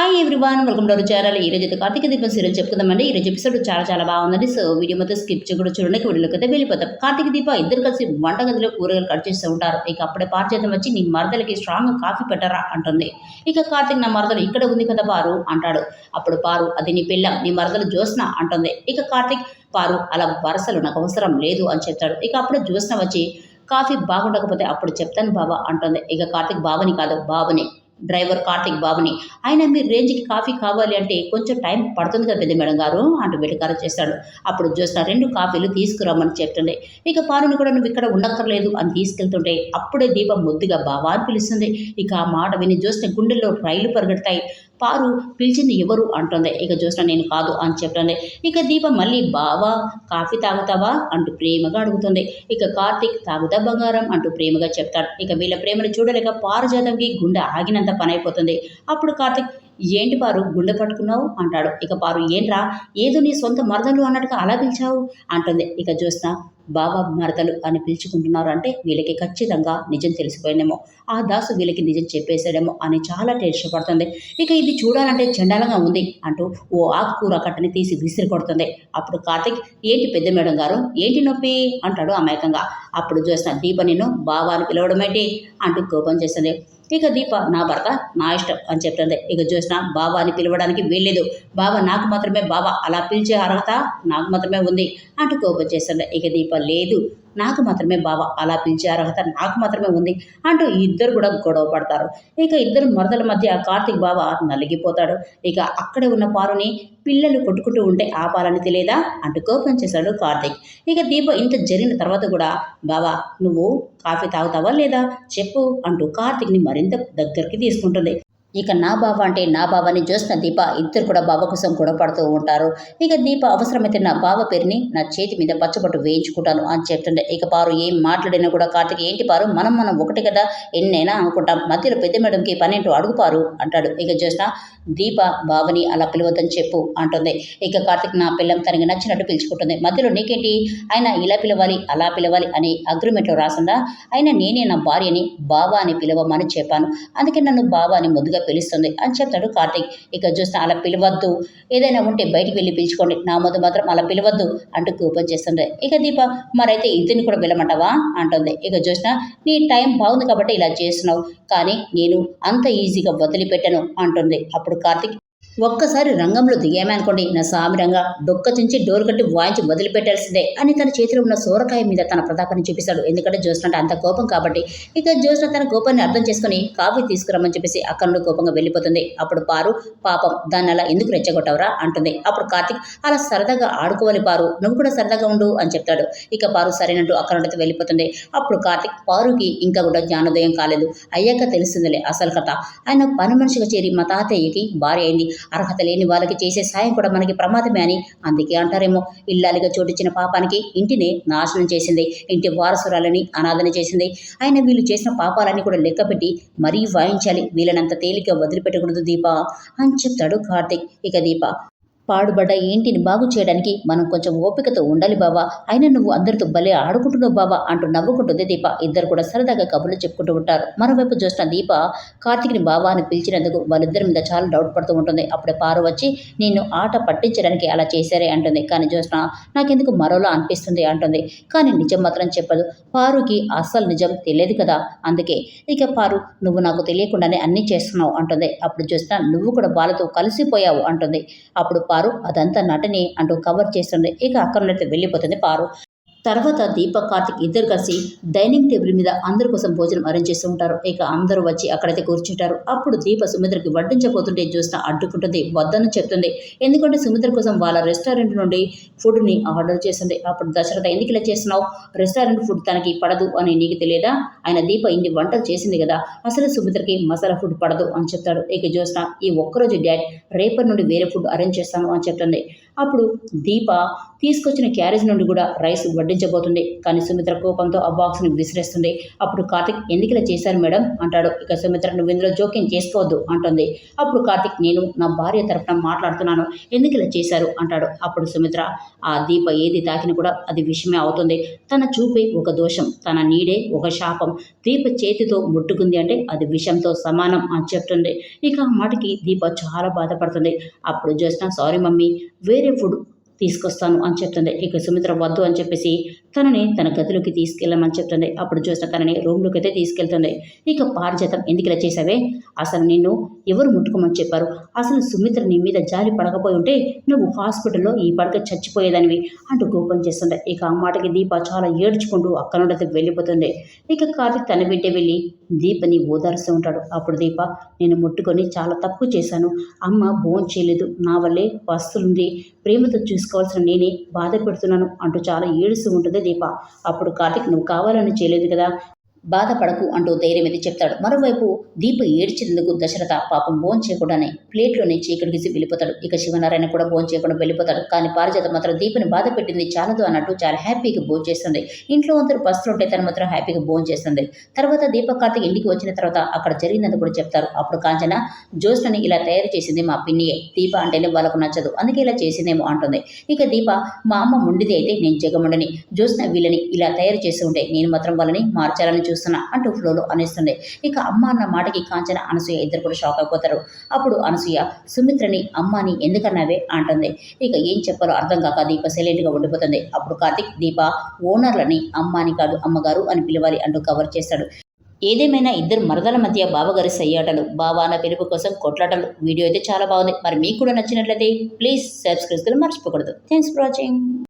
Hi everyone welcome to channel ఈ రోజు అయితే కార్తీక దీపం సీరియల్ చెప్పుకుందామండి. ఈ రోజు ఎపిసోడ్ చాలా చాలా బాగుందండి. సో వీడియో మొత్తం స్కిప్ చేయకుండా చూడండి. వీడియోలోకి అయితే వెళ్ళిపోతాం. కార్తీక దీప ఇద్దరు కలిసి వంటగదిలో కూరగాయలు కట్ చేస్తూ ఉంటారు. ఇక అప్పుడే పార్చేతం వచ్చి నీ మరదలకి స్ట్రాంగ్ కాఫీ పెట్టరా అంటుంది. ఇక కార్తీక్ నా మరదలు ఇక్కడ ఉంది కదా పారు అంటాడు. అప్పుడు పారు అది నీ పిల్ల నీ మరదలు జ్యోత్స్న అంటుంది. ఇక కార్తీక్ పారు అలా వరసలు నాకు అవసరం లేదు అని చెప్తాడు. ఇక అప్పుడు జ్యోత్స్న వచ్చి కాఫీ బాగుండకపోతే అప్పుడు చెప్తాను బాబా అంటుంది. ఇక కార్తీక్ బావని కాదు బాబుని డ్రైవర్ కార్తిక్ బాబుని. ఆయన మీ రేంజ్కి కాఫీ కావాలి అంటే కొంచెం టైం పడుతుంది కదా పెద్ద మేడం గారు అంటూ వెటకారం చేస్తాడు. అప్పుడు చూసిన రెండు కాఫీలు తీసుకురమ్మని చెప్తుండే. ఇక పారుని కూడా నువ్వు ఇక్కడ ఉండక్కర్లేదు అని తీసుకెళ్తుంటే అప్పుడే దీపం ముద్దుగా బావా అని పిలుస్తుంది. ఇక ఆ మాట విని చూస్తే గుండెల్లో రైలు పరిగెడతాయి. పారు పిలిచింది ఎవరు అంటుంది. ఇక చూసిన నేను కాదు అని చెప్తుంది. ఇక దీప మళ్ళీ బావా కాఫీ తాగుతావా అంటూ ప్రేమగా అడుగుతుంది. ఇక కార్తీక్ తాగుతా బంగారం అంటూ ప్రేమగా చెప్తాడు. ఇక వీళ్ళ ప్రేమను చూడలేక పారుజాతంకి గుండె ఆగినంత పని అయిపోతుంది అప్పుడు కార్తీక్ ఏంటి పారు గుండె పట్టుకున్నావు? అంటాడు. ఇక పారు ఏంట్రా ఏదో నీ సొంత మరదలు అన్నట్టుగా అలా పిలిచావు? అంటుంది. ఇక చూసిన బాబా మరతలు అని పిలుచుకుంటున్నారు అంటే వీళ్ళకి ఖచ్చితంగా నిజం తెలిసిపోయిందేమో. ఆ దాసు వీళ్ళకి నిజం చెప్పేశాడేమో అని చాలా టెన్షన్ పడుతుంది. ఇక ఇది చూడాలంటే చండాలంగా ఉంది అంటూ ఓ ఆకుకూర కట్టని తీసి విసిరి కొడుతుంది. అప్పుడు కార్తిక్ ఏంటి పెద్ద మేడం గారు? ఏంటి నొప్పి? అంటాడు అమాయకంగా. అప్పుడు చూసిన దీప నేను బాబా అని పిలవడం ఏంటి? అంటూ కోపం చేస్తుంది. ఇక దీప నా భర్త నా ఇష్టం అని చెప్తుంది. ఇక చూసిన బాబా అని పిలవడానికి వీల్లేదు. బాబా నాకు మాత్రమే బాబా. అలా పిలిచే అర్హత నాకు మాత్రమే ఉంది అంటూ కోపం చేస్తుంది. ఇక దీప దీప లేదు. నాకు మాత్రమే బావ అలా పిలిచే అర్హత నాకు మాత్రమే ఉంది అంటూ ఇద్దరు కూడా గొడవ పడతారు. ఇక ఇద్దరు మరదల మధ్య కార్తీక్ బావ నలిగిపోతాడు. ఇక అక్కడే ఉన్న పారుని పిల్లలు కొట్టుకుంటూ ఉంటే ఆపాలని తెలియదా అంటూ కోపం చేశాడు కార్తీక్. ఇక దీప ఇంత జరిగిన తర్వాత కూడా బావా నువ్వు కాఫీ తాగుతావా లేదా చెప్పు అంటూ కార్తీక్ని మరింత దగ్గరికి తీసుకుంటుంది. ఇక నా బావ అంటే నా బావని చూసిన దీప ఇద్దరు కూడా బావ కోసం గొడవపడుతూ ఉంటారు. ఇక దీప అవసరమైతే నా బావ పేరుని నా చేతి మీద పచ్చబొట్టు వేయించుకుంటాను అని చెప్తుండే. ఇక పారు ఏం మాట్లాడినా కూడా కార్తిక్ ఏంటి పారు? మనం మనం ఒకటి కదా? ఎన్నైనా అనుకుంటాం. మధ్యలో పెద్ద మేడంకి పన్నెండు అడుగుపారు అంటాడు. ఇక చూసిన దీప బావని అలా పిలవద్దని చెప్పు అంటుంది. ఇక కార్తిక్ నా పిల్లం తనకి నచ్చినట్టు పిలుచుకుంటుంది. మధ్యలో నీకేంటి? ఆయన ఇలా పిలవాలి అలా పిలవాలి అని అగ్రిమెంట్లో రాసిందా. ఆయన నేనే నా భార్యని బావా అని పిలవమని చెప్పాను. అందుకే నన్ను బావా అని ముద్దుగా పిలుస్తుంది. అని చెప్తాడు కార్తీక్ ఇక చూస్తే అలా పిలవద్దు. ఏదైనా ఉంటే బయటికి వెళ్ళి పిలుచుకోండి. నా ముందు మాత్రం అలా పిలవద్దు అంటూ కూపన్ చేస్తుంది. ఇక దీప మరైతే ఇద్దరిని కూడా పిలమంటావా అంటుంది. ఇక చూసిన నీ టైం బాగుంది కాబట్టి ఇలా చేస్తున్నావు. కానీ నేను అంత ఈజీగా వదిలిపెట్టను అంటుంది. అప్పుడు కార్తీక్ ఒక్కసారి రంగంలో దిగామనుకోండి నా సామిరంగా డొక్క చించి డోర్ కట్టి వాయించి వదిలిపెట్టాల్సిందే అని తన చేతిలో ఉన్న సోరకాయ మీద తన ప్రతాపాన్ని చూపిస్తాడు. ఎందుకంటే జ్యోత్స్న అంత కోపం కాబట్టి. ఇక జ్యోత్స్న తన కోపాన్ని అర్థం చేసుకుని కాఫీ తీసుకురమ్మని చెప్పేసి అక్కడ నుండి కోపంగా వెళ్ళిపోతుంది. అప్పుడు పారు పాపం దాన్ని అలా ఎందుకు రెచ్చగొట్టవరా? అంటుంది. అప్పుడు కార్తిక్ అలా సరదాగా ఆడుకోవాలి పారు నువ్వు కూడా సరదాగా ఉండు అని చెప్తాడు. ఇక పారు సరైనట్టు అక్కడ నుండి వెళ్ళిపోతుంది. అప్పుడు కార్తిక్ పారుకి ఇంకా కూడా జ్ఞానోదయం కాలేదు. అయ్యాక తెలుస్తుందిలే అసలు కథ. ఆయన పని మనిషిగా చేరి మా తాతయ్యకి భార్య అయింది. అర్హత లేని వాళ్ళకి చేసే సాయం కూడా మనకి ప్రమాదమే అని అందుకే అంటారేమో. ఇల్లాలిగా చోటిచ్చిన పాపానికి ఇంటిని నాశనం చేసింది. ఇంటి వారసురాలని అనాథన చేసింది. ఆయన వీళ్ళు చేసిన పాపాలన్నీ కూడా లెక్కపెట్టి మరీ వాయించాలి. వీళ్ళనంత తేలిక వదిలిపెట్టకూడదు దీప అని చెప్తాడు కార్తిక్. ఇక దీప పాడుబడ్డ ఇంటిని బాగు చేయడానికి మనం కొంచెం ఓపికతో ఉండాలి బావా. అయినా నువ్వు అందరితో భలే ఆడుకుంటున్నావు బావా అంటూ నవ్వుకుంటుంది దీప. ఇద్దరు కూడా సరదాగా కబుర్లు చెప్పుకుంటూ ఉంటారు. మరోవైపు చూసిన దీప కార్తీక్ని బావా అని పిలిచినందుకు వాళ్ళిద్దరి మీద చాలా డౌట్ పడుతూ ఉంటుంది. అప్పుడే పారు వచ్చి నేను ఆట పట్టించడానికి అలా చేశారే అంటుంది. కానీ చూసిన నాకెందుకు మరోలా అనిపిస్తుంది అంటుంది. కానీ నిజం మాత్రం చెప్పదు. పారుకి అస్సలు నిజం తెలియదు కదా. అందుకే ఇక పారు నువ్వు నాకు తెలియకుండానే అన్నీ చేస్తున్నావు అంటుంది. అప్పుడు చూసిన నువ్వు కూడా వాళ్ళతో కలిసిపోయావు అంటుంది. అప్పుడు పారు అదంతా నటనే అంటూ కవర్ చేస్తుంది. ఇక అక్కడ నుండి వెళ్ళిపోతుంది పారు. తర్వాత దీపక్ కార్తిక్ ఇద్దరు కలిసి డైనింగ్ టేబుల్ మీద అందరి కోసం భోజనం అరేంజ్ చేస్తూ ఉంటారు. ఇక అందరూ వచ్చి అక్కడైతే కూర్చుంటారు. అప్పుడు దీప సుమిత్రకి వడ్డించబోతుంటే చూసిన అడ్డుకుంటుంది వద్దని చెప్తుంది. ఎందుకంటే సుమిత్ర కోసం వాళ్ళ రెస్టారెంట్ నుండి ఫుడ్ని ఆర్డర్ చేస్తుంది. అప్పుడు దశరథ ఎందుకు ఇలా చేస్తున్నావు? రెస్టారెంట్ ఫుడ్ తనకి పడదు అని నీకు తెలియదా? ఆయన దీప ఇన్ని వంటలు చేసింది కదా అసలు సుమిత్రకి మసాలా ఫుడ్ పడదు అని చెప్తాడు. ఇక జ్యోత్స్న ఈ ఒక్కరోజు డాడ్ రేపటి నుండి వేరే ఫుడ్ అరేంజ్ చేస్తాను అని చెప్తుంది. అప్పుడు దీప తీసుకొచ్చిన క్యారేజ్ నుండి కూడా రైస్ వడ్డించబోతుంది. కానీ సుమిత్ర కోపంతో ఆ బాక్స్ని విసిరేస్తుంది. అప్పుడు కార్తిక్ ఎందుకులా చేశారు మేడం? అంటాడు. ఇక సుమిత్ర నువ్వు ఇందులో జోక్యం చేసుకోవద్దు అంటుంది. అప్పుడు కార్తిక్ నేను నా భార్య తరఫున మాట్లాడుతున్నాను. ఎందుకు ఇలా చేశారు? అంటాడు. అప్పుడు సుమిత్ర ఆ దీప ఏది తాకిన కూడా అది విషయమే అవుతుంది. తన చూపే ఒక దోషం తన నీడే ఒక శాపం. దీప చేతితో ముట్టుకుంది అంటే అది విషంతో సమానం అని చెప్తుంది. ఇక ఆ మాటకి దీప చాలా బాధపడుతుంది. అప్పుడు జస్ట్ సారీ మమ్మీ వేరే ఫుడ్ తీసుకొస్తాను అని చెప్తుంది. ఇక సుమిత్ర వద్దు అని చెప్పేసి తనని తన గదిలోకి తీసుకెళ్ళమని చెప్తుంది. అప్పుడు చూసిన తనని రూమ్లోకి అయితే తీసుకెళ్తుంది. ఇక పారిజాతం ఎందుకు ఇలా చేసావే అసలు నిన్ను ఎవరు ముట్టుకోమని చెప్పారు? అసలు సుమిత్ర నీ మీద జాలి పడకపోయి ఉంటే నువ్వు హాస్పిటల్లో ఈ పడక చచ్చిపోయేదానివి అంటూ కోపం చేస్తుంది. ఇక ఆ మాటకి దీప చాలా ఏడ్చుకుంటూ అక్కడ నుండి వెళ్ళిపోతుంది. ఇక కార్తీక్ తన బిడ్డ వెళ్ళి దీపని ఓదారుస్తూ ఉంటాడు. అప్పుడు దీప నేను ముట్టుకొని చాలా తప్పు చేశాను. అమ్మ బోన్ చేయలేదు. నా వల్లే వస్తుంది ప్రేమతో చూసుకోవాల్సిన నేనే బాధ పెడుతున్నాను అంటూ చాలా ఏడుస్తూ ఉంటుంది దీప. అప్పుడు కార్తిక్ నువ్వు కావాలని చేయలేదు కదా. బాధపడకు అంటూ ధైర్యమిది చెప్తాడు. మరోవైపు దీప ఏడ్చినందుకు దశరథ పాపం భోజనం చేయకుండానే ప్లేట్లోనే నుంచి ఇక్కడికి వెళ్ళిపోతాడు. ఇక శివనారాయణ కూడా భోజనం చేయకుండా వెళ్ళిపోతాడు. కానీ పారిజాత మాత్రం దీపని బాధ పెట్టింది చాలదు అన్నట్టు చాలా హ్యాపీగా భోజనం చేస్తుంది ఇంట్లో అందరూ పస్తులు ఉంటే తను మాత్రం హ్యాపీగా భోజనం చేస్తుంది తర్వాత దీప కార్తీక్ ఇంటికి వచ్చిన తర్వాత అక్కడ జరిగిందని కూడా చెప్తారు. అప్పుడు కాంచన జ్యోత్స్నని ఇలా తయారు చేసింది మా పిన్నియే. దీప అంటేనే వాళ్ళకు నచ్చదు. అందుకే ఇలా చేసిందేమో అంటుంది. ఇక దీప మా అమ్మ ముండిది అయితే నేను జగముండని. జ్యోత్స్న వీళ్ళని ఇలా తయారు చేసి ఉంటే నేను మాత్రం వాళ్ళని మార్చాలని చూస్తున్నా అంటూ ఫ్లోలో అనేస్తుంది ఇక అమ్మ అన్న మాటకి కాంచన అనసూయ ఇద్దరు కూడా షాక్ అయిపోతారు. అప్పుడు అనసూయ సుమిత్రని అమ్మని ఎందుకన్నావే అంటుంది. ఇక ఏం చెప్పాలో అర్థం కాక దీప సైలెంట్గా ఉండిపోతుంది. అప్పుడు కార్తిక్ దీప ఓనర్లని అమ్మాని కాదు అమ్మగారు అని పిలవాలి అంటూ కవర్ చేస్తాడు. ఏదేమైనా ఇద్దరు మరదల మధ్య బావగారి సయ్యాటలు బావాన పిలుపు కోసం కొట్లాటలు. వీడియో అయితే చాలా బాగుంది. మరి మీకు కూడా నచ్చినట్లయితే ప్లీజ్ సబ్స్క్రైబ్ మర్చిపోకూడదు. Thanks for watching